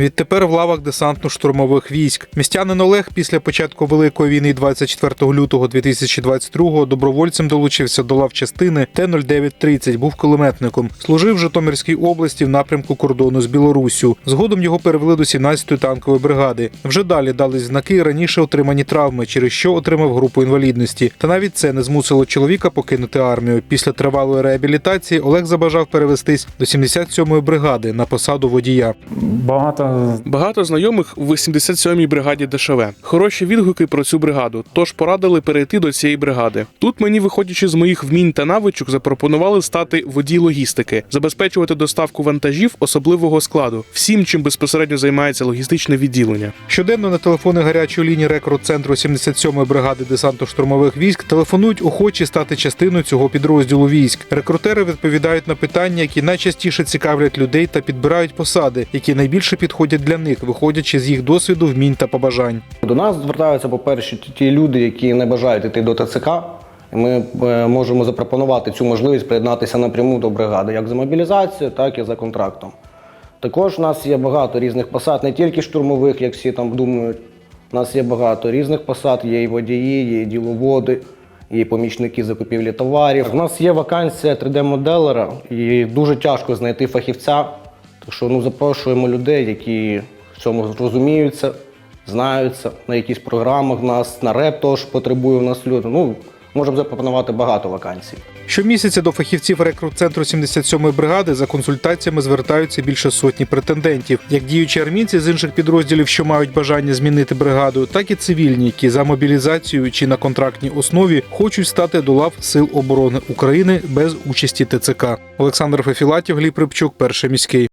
Відтепер в лавах десантно-штурмових військ. Містянин Олег після початку Великої війни 24 лютого 2022 добровольцем долучився до лав частини Т-0930, був кулеметником. Служив в Житомирській області в напрямку кордону з Білоруссю. Згодом його перевели до 17-ї танкової бригади. Вже далі дали знаки раніше отримані травми, через що отримав групу інвалідності. Та навіть це не змусило чоловіка покинути армію. Після тривалої реабілітації Олег забажав перевестись до 77-ї бригади на посаду водія. Багато Багато знайомих в 87-й бригаді ДШВ. Хороші відгуки про цю бригаду, тож порадили перейти до цієї бригади. Тут мені, виходячи з моїх вмінь та навичок, запропонували стати водій логістики, забезпечувати доставку вантажів особливого складу, всім, чим безпосередньо займається логістичне відділення. Щоденно на телефони гарячої лінії рекрут-центру 77-ї бригади десантно-штурмових військ телефонують охочі стати частиною цього підрозділу військ. Рекрутери відповідають на питання, які найчастіше цікавлять людей та підбирають посади, які найбільше підходять для них, виходячи з їх досвіду, вмінь та побажань. До нас звертаються, по-перше, ті люди, які не бажають йти до ТЦК. Ми е, можемо запропонувати цю можливість приєднатися напряму до бригади, як за мобілізацією, так і за контрактом. Також у нас є багато різних посад, не тільки штурмових, як всі там думають. У нас є багато різних посад, є і водії, є і діловоди, є і помічники закупівлі товарів. У нас є вакансія 3D-моделера, і дуже тяжко знайти фахівця. Так що ну, запрошуємо людей, які в цьому розуміються, знаються на якісь програмах. Нас на реп теж потребує у нас люди. Ну, можемо запропонувати багато вакансій. Щомісяця до фахівців рекрут-центру 77-ї бригади за консультаціями звертаються більше сотні претендентів, як діючі армійці з інших підрозділів, що мають бажання змінити бригаду, так і цивільні, які за мобілізацією чи на контрактній основі хочуть стати до лав Сил оборони України без участі ТЦК. Олександр Фефілатів, Гліб Рибчук, перший міський.